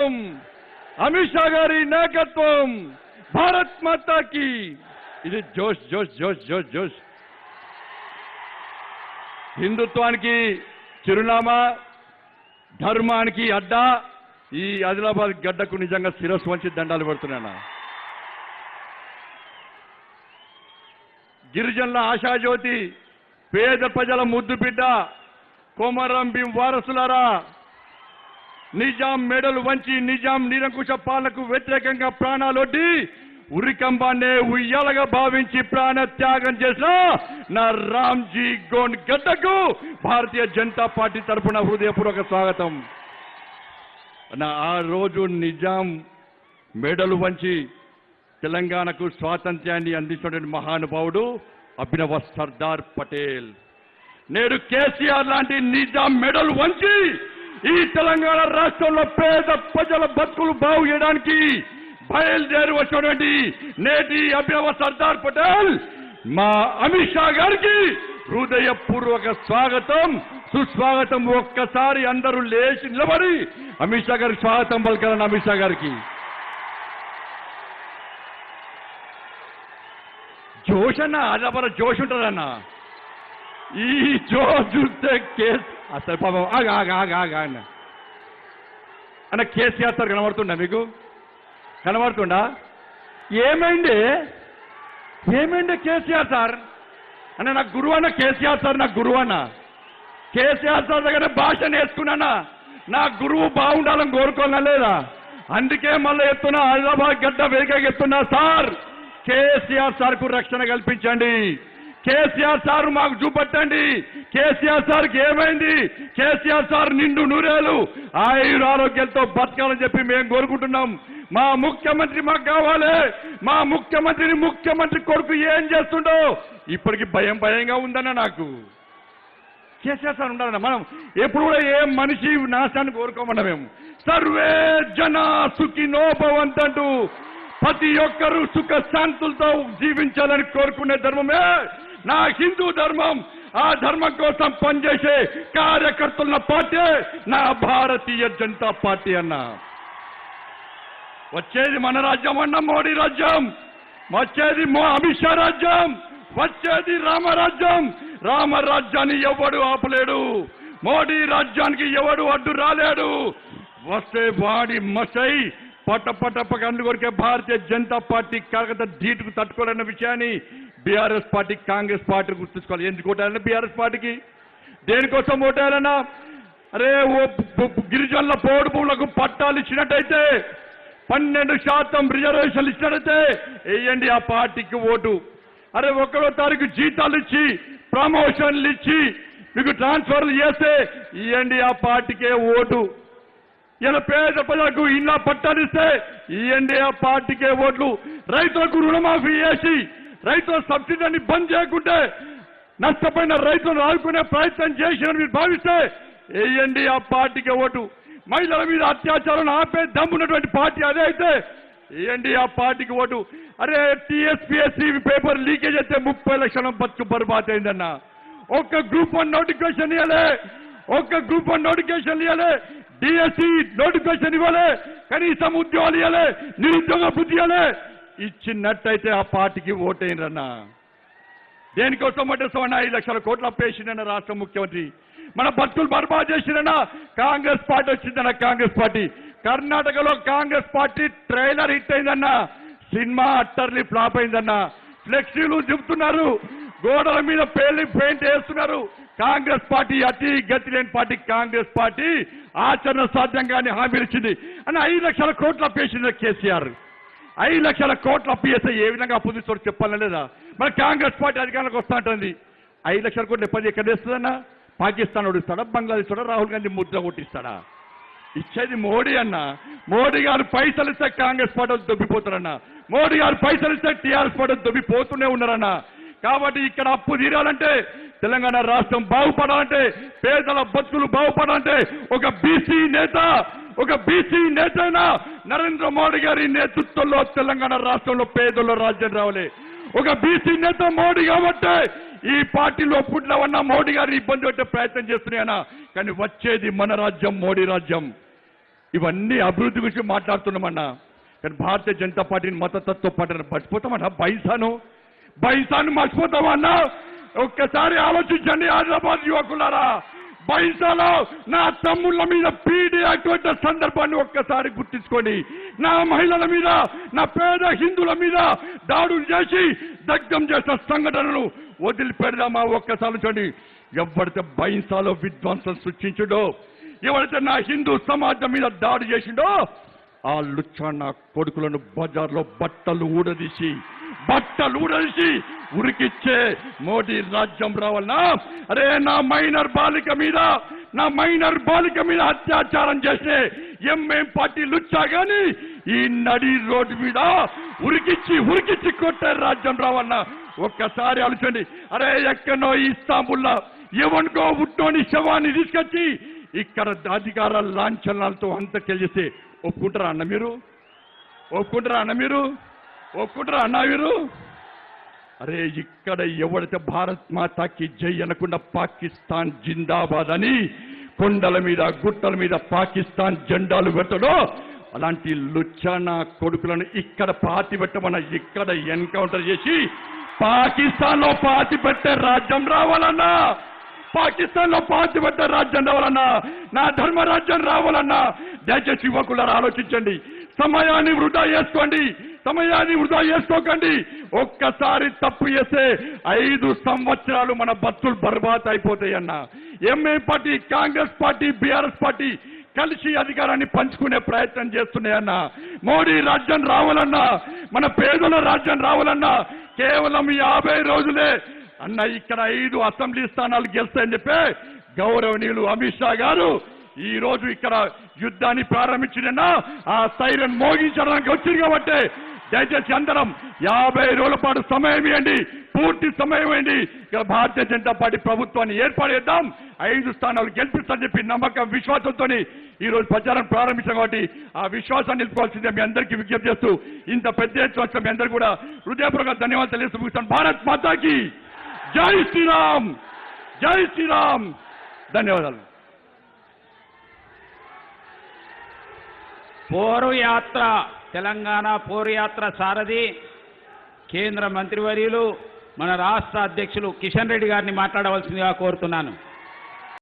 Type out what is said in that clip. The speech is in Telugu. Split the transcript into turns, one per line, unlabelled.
అమిత్ షా గారి నాయకత్వం భారత్ మాతాకి. ఇది జోష్ జోష్ జోష్ జోష్ జోష్. హిందుత్వానికి చిరునామా ధర్మానికి అడ్డా. ఈ ఆదిలాబాద్ గడ్డకు నిజంగా శిరస్సు వంచి దండాలు పెడుతున్నాను గిరిజనుల ఆశాజ్యోతి పేద ప్రజల ముద్దు బిడ్డ కోమరం భీం వారసులారా. నిజాం మెడలు వంచి నిజాం నిరంకుశ పాలనకు వ్యతిరేకంగా ప్రాణాలొడ్డి ఉరికంబాన్నే ఉయ్యాలగా భావించి ప్రాణ త్యాగం చేసిన నా రామ్జీ గోండ్ గడ్డకు భారతీయ జనతా పార్టీ తరఫున హృదయపూర్వక స్వాగతం. నా ఆ రోజు నిజాం మెడలు వంచి తెలంగాణకు స్వాతంత్ర్యాన్ని అందించినటువంటి మహానుభావుడు అభినవ సర్దార్ పటేల్. నేడు కేసీఆర్ లాంటి నిజాం మెడల్ వంచి ఈ తెలంగాణ రాష్ట్రంలో పేద ప్రజల బతుకులు బాగు చేయడానికి బయలుదేరి వచ్చినటువంటి నేటి అభినవ సర్దార్ పటేల్ మా అమిత్ షా గారికి హృదయపూర్వక స్వాగతం సుస్వాగతం. ఒక్కసారి అందరూ లేచి నిలబడి అమిత్ షా గారికి స్వాగతం పలకాలని అమిత్ షా గారికి. జోష్ అన్న అదపర జోష్ ఉంటారన్న. ఈ జోష్ చూస్తే కేసు అసలు పాపం. ఆగ ఆగ ఆగ ఆగ అన్న. అన్న కేసీఆర్ సార్ కనబడుతుండా మీకు? కనబడుతుండా? ఏమైంది? ఏమైంది కేసీఆర్ సార్? అన్న నాకు గురువు అన్న కేసీఆర్ సార్ నాకు గురువు అన్న కేసీఆర్ సార్ దగ్గర భాష నేర్చుకున్నానా నా గురువు బాగుండాలని కోరుకోనా లేదా? అందుకే మళ్ళీ ఎత్తున్నా హైదరాబాద్ గడ్డ వేగంగా ఎత్తున్నా సార్. కేసీఆర్ సార్కు రక్షణ కల్పించండి. కేసీఆర్ సార్ మాకు చూపెట్టండి. కేసీఆర్ సార్కి ఏమైంది? కేసీఆర్ సార్ నిండు నూరేలు. ఆయుర ఆరోగ్యంతో బతకాలని చెప్పి మేము కోరుకుంటున్నాం. మా ముఖ్యమంత్రి మాకు కావాలి. మా ముఖ్యమంత్రిని ముఖ్యమంత్రి కొడుకు ఏం చేస్తుండో ఇప్పటికి భయం భయంగా ఉందన్న నాకు. కేసీఆర్ సార్ ఉండాలన్న మనం ఎప్పుడు కూడా ఏ మనిషి నాశాన్ని కోరుకోమన్నా మేము. సర్వే జన సుఖి భవంతంటూ ప్రతి ఒక్కరూ సుఖ శాంతులతో జీవించాలని కోరుకునే ధర్మమే నా హిందూ ధర్మం ఆ ధర్మం కోసం పనిచేసే కార్యకర్తల పార్టీ నా భారతీయ జనతా పార్టీ అన్న. వచ్చేది మన రాజ్యం అన్న మోడీ రాజ్యం వచ్చేది అమిత్ షా రాజ్యం వచ్చేది రామరాజ్యం రామరాజ్యాన్ని ఎవడు ఆపలేడు? మోడీ రాజ్యానికి ఎవడు అడ్డు రాలేడు? వస్తే వాడి మసై పట పట కన్ను కొరికే భారతీయ జనతా పార్టీ కాకత ధీటుకు తట్టుకోలేని విషయాన్ని బీఆర్ఎస్ పార్టీ కాంగ్రెస్ పార్టీ గుర్తుంచుకోవాలి. ఎందుకు ఓటాలన్నా బీఆర్ఎస్ పార్టీకి? దేనికోసం ఓటాలన్నా అరే ఓ గిరిజనుల పోడు భూములకు పట్టాలు ఇచ్చినట్టయితే పన్నెండు శాతం రిజర్వేషన్లు ఇచ్చినట్టయితే వేయండి ఆ పార్టీకి ఓటు. అరే ఒకటో తారీఖు జీతాలు ఇచ్చి ప్రమోషన్లు ఇచ్చి మీకు ట్రాన్స్ఫర్లు చేస్తే ఇవ్వండి ఆ పార్టీకే ఓటు. ఇలా పేద ప్రజలకు ఇళ్ళ పట్టాలిస్తే ఇవ్వండి ఆ పార్టీకే ఓట్లు. రైతులకు రుణమాఫీ చేసి రైతుల సబ్సిడీని బంద్ చేయకుంటే నష్టపోయిన రైతులను ఆదుకునే ప్రయత్నం చేసిన మీరు భావిస్తే వేయండి ఆ పార్టీకి ఓటు? మహిళల మీద అత్యాచారం ఆపే దమ్మున్నటువంటి పార్టీ అదే అయితే వేయండి ఆ పార్టీకి ఓటు? అరే టీఎస్పీఎస్సీ పేపర్ లీకేజ్ అయితే ముప్పై లక్షల బతుకు బర్బాద్ అయిందన్న. ఒక్క గ్రూప్ వన్ నోటిఫికేషన్ ఇవ్వలే. ఒక్క గ్రూప్ వన్ నోటిఫికేషన్ ఇవ్వలే. డిఎస్సి నోటిఫికేషన్ ఇవ్వలే. కనీసం ఉద్యోగాలు ఇవ్వలే. నిరుద్యోగ బుద్ధి ఇవ్వలే. ఇచ్చినట్టయితే ఆ పార్టీకి ఓటైనరన్నా. దేనికోసం పట్టేస్తామన్నా ఐదు లక్షల కోట్లు అప్పేసిందన్న రాష్ట్ర ముఖ్యమంత్రి. మన భక్తులు బర్బాద్ చేసిందన్న కాంగ్రెస్ పార్టీ వచ్చిందన్న కాంగ్రెస్ పార్టీ. కర్ణాటకలో కాంగ్రెస్ పార్టీ ట్రైలర్ హిట్ అయిందన్న. సినిమా అట్టర్లీ ఫ్లాప్ అయిందన్న. ఫ్లెక్సీలు చెబుతున్నారు గోడల మీద పేర్లు పెయింట్ వేస్తున్నారు. కాంగ్రెస్ పార్టీ అతి గతి లేని పార్టీ కాంగ్రెస్ పార్టీ. ఆచరణ సాధ్యంగానే హామీలు ఇచ్చింది. అని ఐదు లక్షల కోట్లు అప్పేసింది కేసీఆర్. ఐదు లక్షల కోట్లు అప్పు చేస్తే ఏ విధంగా అప్పు తీసుకోవడం చెప్పాలని లేదా? మరి కాంగ్రెస్ పార్టీ అధికారంలోకి వస్తా ఉంటుంది ఐదు లక్షల కోట్లు ఎప్పటి ఎక్కడ వేస్తుందన్నా పాకిస్తాన్ ఓడిస్తాడా? బంగ్లాదేశ్ ఇస్తాడా రాహుల్ గాంధీ ముద్ర కొట్టిస్తాడా? ఇచ్చేది మోడీ అన్న. మోడీ గారు పైసలు ఇస్తే కాంగ్రెస్ పార్టీ దొబ్బిపోతారన్న. మోడీ గారు పైసలు ఇస్తే టీఆర్ఎస్ పార్టీ దొబ్బిపోతూనే ఉన్నారన్న. కాబట్టి ఇక్కడ అప్పు తీరాలంటే తెలంగాణ రాష్ట్రం బాగుపడాలంటే పేదల బతుకులు బాగుపడాలంటే ఒక బీసీ నేత ఒక బీసీ నేతైనా నరేంద్ర మోడీ గారి నేతృత్వంలో తెలంగాణ రాష్ట్రంలో పేదల రాజ్యం రావాలి. ఒక బీసీ నేత మోడీ కాబట్టి ఈ పార్టీలో పుట్టినవన్న మోడీ గారిని ఇబ్బంది పెట్టే ప్రయత్నం చేస్తున్నాయన కానీ వచ్చేది మన రాజ్యం మోడీ రాజ్యం. ఇవన్నీ అభివృద్ధి గురించి మాట్లాడుతున్నామన్నా. కానీ భారతీయ జనతా పార్టీని మతతత్వ పార్టీని మర్చిపోతామన్నా బైసాను. బైసాను మర్చిపోతామన్నా. ఒక్కసారి ఆలోచించండి హైదరాబాద్ యువకులారా. బైసాలో నా తమ్ముళ్ళ మీద పీడీ అటువంటి సందర్భాన్ని ఒక్కసారి గుర్తించుకొని నా మహిళల మీద నా పేద హిందువుల మీద దాడులు చేసి దగ్ధం చేసిన సంఘటనలు వదిలిపెడదామా ఒక్కసారి చూడండి. ఎవరితే బైంసాలో విధ్వంసం సృష్టించుడో ఎవరైతే నా హిందూ సమాజం మీద దాడి చేసిండో ఆ లుచ్చా నా కొడుకులను బజార్లో బట్టలు ఊడదీసి బట్టలు ఊడదీసి ఉరికిచ్చే మోడీ రాజ్యం రావాలనా? అరే నా మైనర్ బాలిక మీద నా మైనర్ బాలిక మీద అత్యాచారం చేసే ఎంఎం పార్టీ లుచ్చా గాని ఈ నడి రోడ్డు మీద ఉరికిచ్చి ఉరికిచ్చి కొట్టే రాజ్యం రావాలన్నా ఒక్కసారి ఆలోచండి అరే ఎక్కడో ఇస్తాంబుల్లా ఎవనుకో ఉట్టోని శవాన్ని తీసుకొచ్చి ఇక్కడ అధికార లాంఛనాలతో అంతకెళ్ళేసి ఒప్పుకుంటారా అన్న మీరు? ఒప్పుకుంటారా అన్న మీరు? ఒప్పుకుంటారా అన్నా వీరు? అరే ఇక్కడ ఎవడైతే భారత్ మాతాకి జై అనకుండా పాకిస్తాన్ జిందాబాద్ అని కొండల మీద గుట్టల మీద పాకిస్తాన్ జెండాలు పెట్టడో అలాంటి లుచ్చానా కొడుకులను ఇక్కడ పాతి పెట్టమన్న ఇక్కడ ఎన్కౌంటర్ చేసి పాకిస్తాన్లో పాతి పెట్టే రాజ్యం రావాలన్నా పాకిస్తాన్లో పాతి పెట్టే రాజ్యం రావాలన్నా నా ధర్మ రాజ్యం రావాలన్నా దయచేసి యువకులారా ఆలోచించండి. సమయాన్ని వృధా చేసుకోండి. సమయాన్ని వృధా చేసుకోకండి. ఒక్కసారి తప్పు చేస్తే ఐదు సంవత్సరాలు మన బతులు బర్బాద్ అయిపోతాయన్న MA party Congress party BRS party కలిసి అధికారాన్ని పంచుకునే ప్రయత్నం చేస్తున్నాయన్న మోడీ రాజ్యం రావాలన్నా మన పేదల రాజ్యం రావాలన్నా కేవలం యాభై రోజులే. అన్న ఇక్కడ ఐదు అసెంబ్లీ స్థానాలు గెలుస్తాయని చెప్పి గౌరవనీయులు అమిత్ షా గారు ఈ రోజు ఇక్కడ యుద్ధాన్ని ప్రారంభించిన ఆ సైరన్ మోగించడానికి వచ్చింది కాబట్టి దయచేసి అందరం యాభై రోజుల పాటు సమయం ఇవ్వండి పూర్తి సమయం ఇవ్వండి. ఇక్కడ భారతీయ జనతా పార్టీ ప్రభుత్వాన్ని ఏర్పాటు చేద్దాం ఐదు స్థానాలు గెలిపిస్తారని చెప్పి నమ్మకం విశ్వాసంతో ఈ రోజు ప్రచారం ప్రారంభించాం కాబట్టి ఆ విశ్వాసాన్ని నిలుపుకోవాల్సిందే మీ అందరికీ విజ్ఞప్తి చేస్తూ ఇంత పెద్ద ఎత్తున మీ అందరూ కూడా హృదయపూర్వక ధన్యవాదాలు తెలియజేస్తూ ముగిస్తాను భారత్ మాతాకి జై శ్రీరామ్ జై శ్రీరామ్. ధన్యవాదాలు.
పోరుయాత్ర తెలంగాణ పోరుయాత్ర సారథి కేంద్ర మంత్రివర్యులు మన రాష్ట్ర అధ్యక్షులు కిషన్ రెడ్డి గారిని మాట్లాడవలసిందిగా కోరుతున్నాను.